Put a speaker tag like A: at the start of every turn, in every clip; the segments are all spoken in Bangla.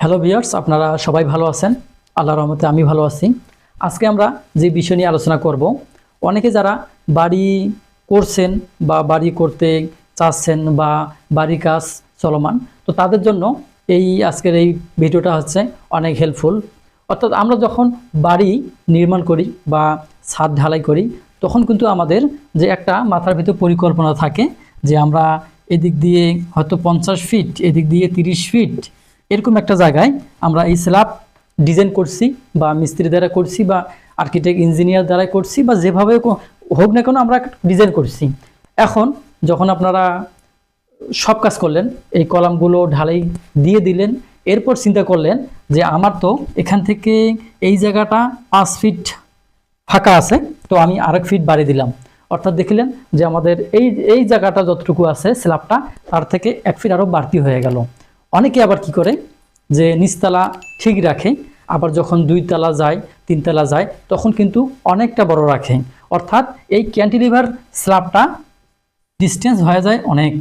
A: হ্যালো ভিউয়ার্স আপনারা সবাই ভালো আছেন? আল্লাহ রহমতে আমি ভালো আছি। আজকে আমরা যে বিষয় নিয়ে আলোচনা করব, অনেকে যারা বাড়ি করছেন বা বাড়ি করতে চাচ্ছেন বা বাড়ির কাজ চলমান, তো তাদের জন্য এই আজকের এই ভিডিওটা হচ্ছে অনেক হেল্পফুল অর্থাৎ আমরা যখন বাড়ি নির্মাণ করি বা ছাদ ঢালাই করি, তখন কিন্তু আমাদের যে একটা মাথার ভিতর পরিকল্পনা থাকে যে আমরা এদিক দিয়ে হয়তো পঞ্চাশ ফিট এদিক দিয়ে তিরিশ ফিট এরকম একটা জায়গায় আমরা এই স্ল্যাব ডিজাইন করছি বা মিস্ত্রি দ্বারা করছি বা আর্কিটেক্ট ইঞ্জিনিয়ার দ্বারা করছি বা যেভাবে হোক না কেন আমরা ডিজাইন করছি। এখন যখন আপনারা সব কাজ করলেন, এই কলামগুলো ঢালাই দিয়ে দিলেন, এরপর চিন্তা করলেন যে আমার তো এখান থেকে এই জায়গাটা পাঁচ ফিট ফাঁকা আছে, তো আমি আরেক ফিট বাড়িয়ে দিলাম। অর্থাৎ দেখলেন যে আমাদের এই এই জায়গাটা যতটুকু আছে স্ল্যাবটা, তার থেকে এক ফিট আরও বাড়তি হয়ে গেল। অনেকে আবার কি করে? যে নিচতলা ঠিক রাখে, আবার যখন দুই তলা যায় তিনতলা যায়, তখন কিন্তু অনেকটা বড় রাখে। অর্থাৎ এই ক্যান্টিলিভার স্ল্যাবটা ডিস্টেন্স হয়ে যায় অনেক।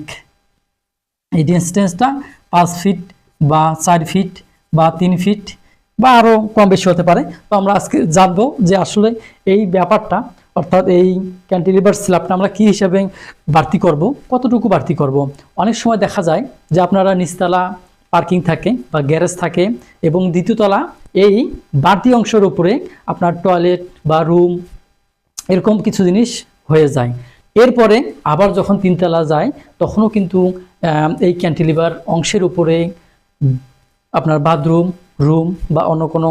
A: এই ডিস্টেন্সটা পাঁচ ফিট বা চার ফিট বা তিন ফিট বা আরও কম বেশি হতে পারে। তো আমরা আজকে জানব যে আসলে এই ব্যাপারটা অর্থাৎ এই ক্যান্টিলিভার স্ল্যাবটা আমরা কী হিসাবে বাড়তি করব? কতটুকু বাড়তি করব? অনেক সময় দেখা যায় যে আপনারা নিচতলা পার্কিং থাকে বা গ্যারেজ থাকে এবং দ্বিতীয়তলা এই বাড়তি অংশের উপরে আপনার টয়লেট বা রুম এরকম কিছু জিনিস হয়ে যায়। এরপরে আবার যখন তিনতলা যায়, তখনও কিন্তু এই ক্যান্টিলিভার অংশের উপরে আপনার বাথরুম রুম বা অন্য কোনো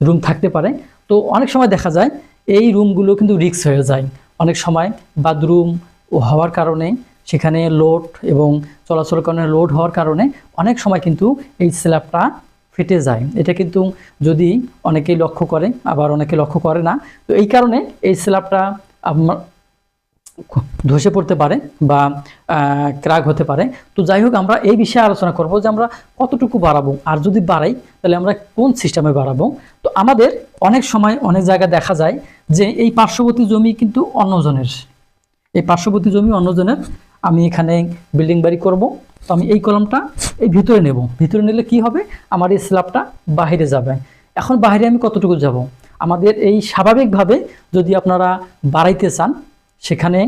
A: রুম থাকতে পারে। তো অনেক সময় দেখা যায় এই রুমগুলো কিন্তু রিক্স হয়ে যায়। অনেক সময় বাথরুম হওয়ার কারণে, সেখানে লোড এবং চলাচল কারণে লোড হওয়ার কারণে অনেক সময় কিন্তু এই স্ল্যাবটা ফেটে যায়। এটা কিন্তু যদি অনেকেই লক্ষ্য করে, আবার অনেকে লক্ষ্য করে না। তো এই কারণে এই স্ল্যাবটা ধসে পড়তে পারে বা ক্রাক হতে পারে। তো যাই হোক, আমরা এই বিষয়ে আলোচনা করব যে আমরা কতটুকু বাড়াবো। আর যদি বাড়াই, তাহলে আমরা কোন সিস্টেমে বাড়াবো? তো আমাদের অনেক সময় অনেক জায়গায় দেখা যায় যে এই পার্শ্ববর্তী জমি কিন্তু অন্যজনের। এই পার্শ্ববর্তী জমি অন্যজনের। আমি এখানে বিল্ডিং বাড়ি করব। তো আমি এই কলমটা এই ভিতরে নেব। ভিতরে নিলে কি হবে? আমার এই স্ল্যাবটা বাইরে যাবে। এখন বাইরে আমি কতটুকু যাব? আমাদের এই স্বাভাবিকভাবে যদি আপনারা বাড়াইতে চান সেখানে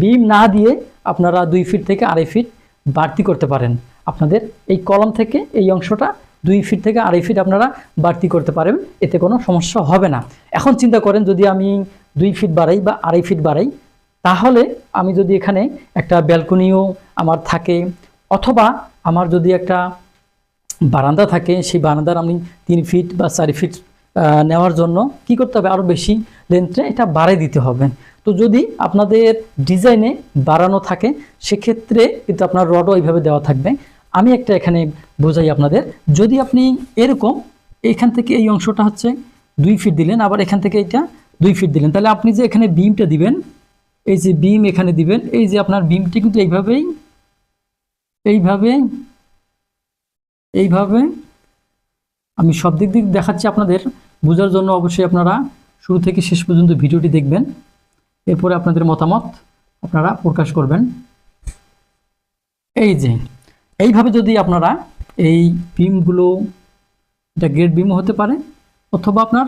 A: বিম না দিয়ে আপনারা দুই ফিট থেকে আড়াই ফিট বাড়তি করতে পারেন। আপনাদের এই কলম থেকে এই অংশটা দুই ফিট থেকে আড়াই ফিট আপনারা বাড়তি করতে পারেন এতে কোনো সমস্যা হবে না। এখন চিন্তা করেন যদি আমি দুই ফিট বাড়াই বা আড়াই ফিট বাড়াই, তাহলে আমি যদি এখানে একটা ব্যালকনিও আমার থাকে, অথবা আমার যদি একটা বারান্দা থাকে, সেই বারান্দার আমি তিন ফিট বা চার ফিট নেওয়ার জন্য কি করতে হবে? আরও বেশি লেন্থে এটা বাড়াই দিতে হবে। তো যদি আপনাদের ডিজাইনে বাড়ানো থাকে, সেক্ষেত্রে কিন্তু আপনার রডও এইভাবে দেওয়া থাকবে। আমি একটা এখানে বোঝাই আপনাদের। যদি আপনি এরকম এখান থেকে এই অংশটা হচ্ছে দুই ফিট দিলেন, আবার এখান থেকে এটা দুই ফিট দিলেন। তাহলে আপনি যে এখানে বিমটা দিবেন, এই যে বিম এখানে দিবেন, এই যে আপনার বিমটি কিন্তু এইভাবেই, এইভাবে এইভাবে আমি সব দিক দিক দেখাচ্ছি আপনাদের। বোঝার জন্য অবশ্যই আপনারা শুরু থেকে শেষ পর্যন্ত ভিডিওটি দেখবেন। এরপরে আপনাদের মতামত আপনারা প্রকাশ করবেন। এই যে, এইভাবে যদি আপনারা এই বিমগুলো এটা গ্রেড বিমও হতে পারে, অথবা আপনার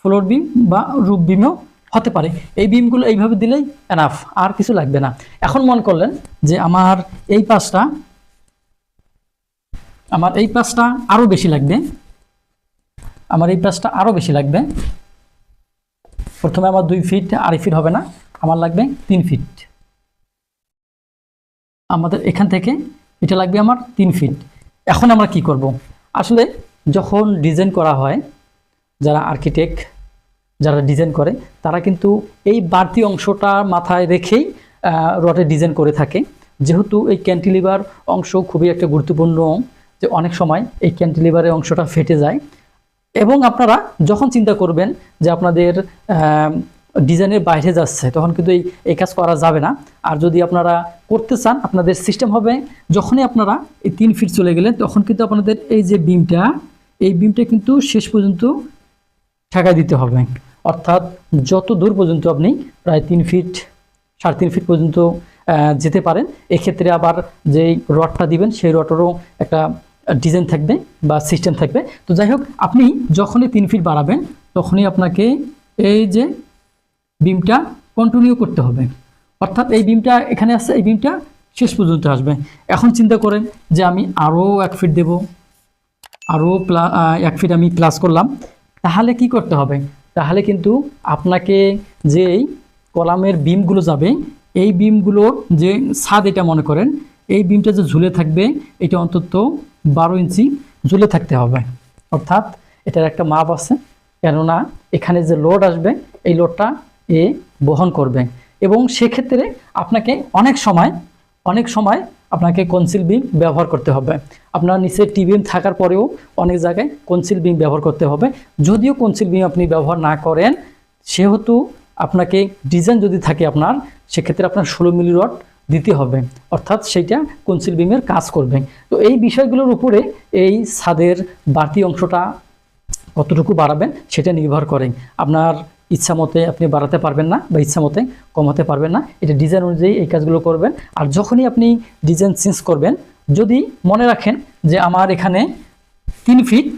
A: ফ্লোর বিম বা রুপ বিমও হতে পারে। এই বিমগুলো এইভাবে দিলেই এনাফ আর কিছু লাগবে না। এখন মন করলেন যে আমার এই পাশটা আমার এই পাশটা আরও বেশি লাগবে। আমার এই পাশটা আরও বেশি লাগবে। প্রথমে আমার দুই ফিট আড়াই ফিট হবে না, আমার লাগবে তিন ফিট আমাদের এখান থেকে এটা লাগবে আমার তিন ফিট এখন আমরা কি করব? আসলে যখন ডিজাইন করা হয়, যারা আর্কিটেক্ট যারা ডিজাইন করে, তারা কিন্তু এই বাড়তি অংশটা মাথায় রেখেই রডের ডিজাইন করে থাকে। যেহেতু এই ক্যান্টিলিভার অংশ খুবই একটা গুরুত্বপূর্ণ, যে অনেক সময় এই ক্যান্টিলিভারের অংশটা ফেটে যায় এবং আপনারা যখন চিন্তা করবেন যে আপনাদের ডিজাইনের বাইরে যাচ্ছে, তখন কিন্তু এই এই কাজ করা যাবে না। আর যদি আপনারা করতে চান, আপনাদের সিস্টেম হবে যখনই আপনারা এই তিন ফিট চলে গেলেন, তখন কিন্তু আপনাদের এই যে বিমটা এই বিমটা কিন্তু শেষ পর্যন্ত ঠেকা দিতে হবে। অর্থাৎ যত দূর পর্যন্ত আপনি প্রায় তিন ফিট সাড়ে তিন ফিট পর্যন্ত যেতে পারেন, এক্ষেত্রে আবার যেই রডটা দিবেন, সেই রডেরও একটা ডিজাইন থাকবে বা সিস্টেম থাকবে। তো যাই হোক, আপনি যখনই তিন ফিট বাড়াবেন, তখনই আপনাকে এই যে বিমটা কন্টিনিউ করতে হবে। অর্থাৎ এই বিমটা এখানে আসছে এই বিমটা শেষ পর্যন্ত আসবে। এখন চিন্তা করেন যে আমি আরও এক ফিট দেব, আরও প্লা এক ফিট আমি প্লাস করলাম। তাহলে কি করতে হবে? তাহলে কিন্তু আপনাকে যেই কলামের বিমগুলো যাবে, এই বিমগুলোর যে ছাদ এটা মনে করেন, এই বিমটা যে ঝুলে থাকবে, এটা অন্তত বারো ইঞ্চি ঝুলে থাকতে হবে। অর্থাৎ এটার একটা মাপ আছে, কেননা এখানে যে লোড আসবে, এই লোডটা এ বহন করবে। এবং সেক্ষেত্রে আপনাকে অনেক সময় অনেক সময় আপনাকে কনসিল বিম ব্যবহার করতে হবে। আপনার নিচে টিবিএম থাকার পরেও অনেক জায়গায় কনসিল বিম ব্যবহার করতে হবে। যদিও কনসিল বিম আপনি ব্যবহার না করেন, সেহেতু আপনাকে ডিজাইন যদি থাকে আপনার, সেক্ষেত্রে আপনার ষোলো মিলি রড দিতে হবে। অর্থাৎ সেইটা কনসিল বিমের কাজ করবে। তো এই বিষয়গুলোর উপরে এই ছাদের বাড়তি অংশটা কতটুকু বাড়াবেন সেটা নির্ভর করে। আপনার ইচ্ছা মতে আপনি বাড়াতে পারবেন না বা ইচ্ছা মতে কমাতে পারবেন না। এটা ডিজাইন অনুযায়ী এই কাজগুলো করবেন। আর যখনই আপনি ডিজাইন চেঞ্জ করবেন, যদি মনে রাখেন যে আমার এখানে তিন ফিট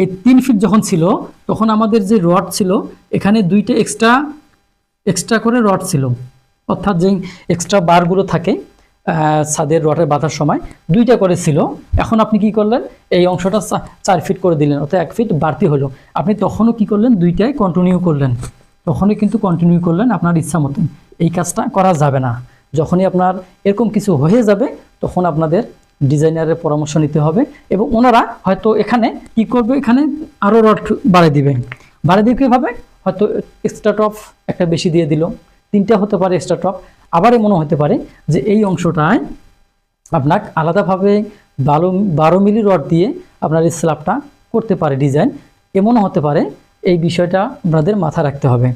A: এই তিন ফিট যখন ছিল, তখন আমাদের যে রড ছিল, এখানে দুইটা এক্সট্রা এক্সট্রা করে রড ছিল। অর্থাৎ যে এক্সট্রা বারগুলো থাকে ছাদের রডের বাঁধার সময়, দুইটা করে ছিল। এখন আপনি কি করলেন? এই অংশটা চার ফিট করে দিলেন, অর্থাৎ এক ফিট বাড়তি হলো। আপনি তখনও কি করলেন? দুইটাই কন্টিনিউ করলেন। তখনই কিন্তু কন্টিনিউ করলেন আপনার ইচ্ছা মতন এই কাজটা করা যাবে না। যখনই আপনার এরকম কিছু হয়ে যাবে, তখন আপনাদের ডিজাইনারের পরামর্শ নিতে হবে এবং ওনারা হয়তো এখানে কি করবে? এখানে আরও রড বাড়িয়ে দিবে। বাড়িয়ে দিয়ে কীভাবে? হয়তো এক্সট্রা টপ একটা বেশি দিয়ে দিল। তিনটা হতে পারে এক্সট্রা টপ আবার এমনও হতে পারে যে এই অংশটায় আপনাকে আলাদাভাবে বারো বারো মিলি রড দিয়ে আপনার এই স্ল্যাবটা করতে পারে ডিজাইন এমনও হতে পারে এই বিষয়টা আপনাদের মাথায় রাখতে হবে।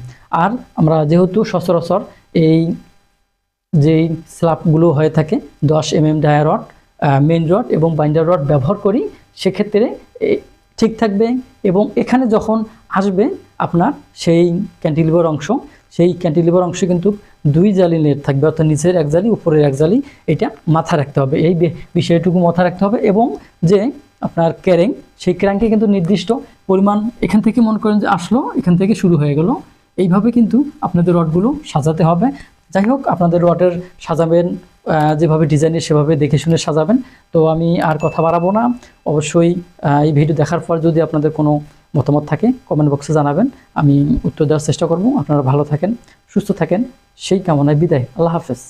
A: আর আমরা যেহেতু সচরাচর এই যেই স্ল্যাবগুলো হয়ে থাকে, দশ M M dia rod main rod এবং বাইন্ডার রড ব্যবহার করি, সেক্ষেত্রে ঠিক থাকবে এবং এখানে যখন আসবে আপনার সেই ক্যান্টিলিভার অংশ সেই ক্যান্টিলিভার অংশ কিন্তু দুই জালি নেট থাকবে, অর্থাৎ নিচের এক জালি, উপরের এক জালি, এটা মাথায় রাখতে হবে। এই বিষয়টুকু মাথায় রাখতে হবে এবং যে আপনার ক্যারেং, সেই ক্যারেংকে কিন্তু নির্দিষ্ট পরিমাণ এখান থেকে মনে করেন যে আসলো, এখান থেকে শুরু হয়ে গেল। এইভাবে কিন্তু আপনাদের রডগুলো সাজাতে হবে। যাই হোক, আপনাদের রডের সাজাবেন যেভাবে ডিজাইনের সেভাবে দেখে শুনে সাজাবেন। তো আমি আর কথা বাড়াবো না। অবশ্যই এই ভিডিও দেখার পর যদি আপনাদের কোনো মতামত থাকে কমেন্ট বক্সে জানাবেন। আমি উত্তর দেওয়ার চেষ্টা করব। আপনারা ভালো থাকেন, সুস্থ থাকেন। সেই কামনায় বিদায়। আল্লাহ হাফেজ।